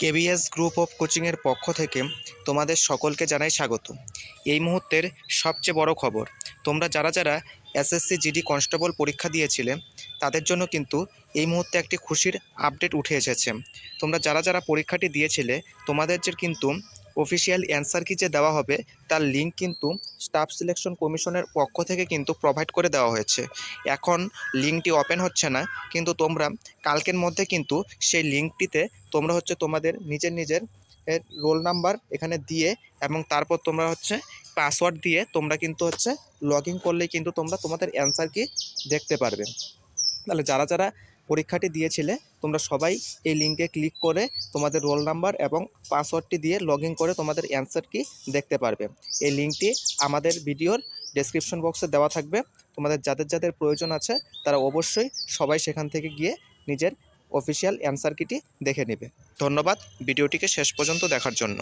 KBS group of কোচিংয়ের পক্ষ থেকে তোমাদের সকলকে জানাই স্বাগত। এই মুহূর্তের সবচেয়ে বড় খবর, তোমরা যারা যারা এসএসসি জিডি কনস্টেবল পরীক্ষা দিয়েছিলে, তাদের জন্য কিন্তু এই মুহূর্তে একটি খুশির আপডেট উঠে এসেছে। তোমরা যারা যারা পরীক্ষাটি দিয়েছিলে, তোমাদের যে কিন্তু অফিসিয়াল অ্যান্সার কি যে দেওয়া হবে, তার লিঙ্ক কিন্তু স্টাফ সিলেকশন কমিশনের পক্ষ থেকে কিন্তু প্রোভাইড করে দেওয়া হয়েছে। এখন লিঙ্কটি ওপেন হচ্ছে না, কিন্তু তোমরা কালকের মধ্যে কিন্তু সেই লিঙ্কটিতে তোমরা হচ্ছে তোমাদের নিজের নিজের রোল নাম্বার এখানে দিয়ে এবং তারপর তোমরা হচ্ছে পাসওয়ার্ড দিয়ে তোমরা কিন্তু হচ্ছে লগ ইন করলেই কিন্তু তোমরা তোমাদের অ্যান্সার কি দেখতে পারবে। তাহলে যারা যারা পরীক্ষাটি দিয়েছিলে, তোমরা সবাই এই লিঙ্কে ক্লিক করে তোমাদের রোল নাম্বার এবং পাসওয়ার্ডটি দিয়ে লগ করে তোমাদের অ্যান্সার কি দেখতে পারবে। এই লিঙ্কটি আমাদের ভিডিওর ডেসক্রিপশন বক্সে দেওয়া থাকবে। তোমাদের যাদের যাদের প্রয়োজন আছে, তারা অবশ্যই সবাই সেখান থেকে গিয়ে নিজের অফিসিয়াল অ্যান্সার কিটি দেখে নেবে। ধন্যবাদ ভিডিওটিকে শেষ পর্যন্ত দেখার জন্য।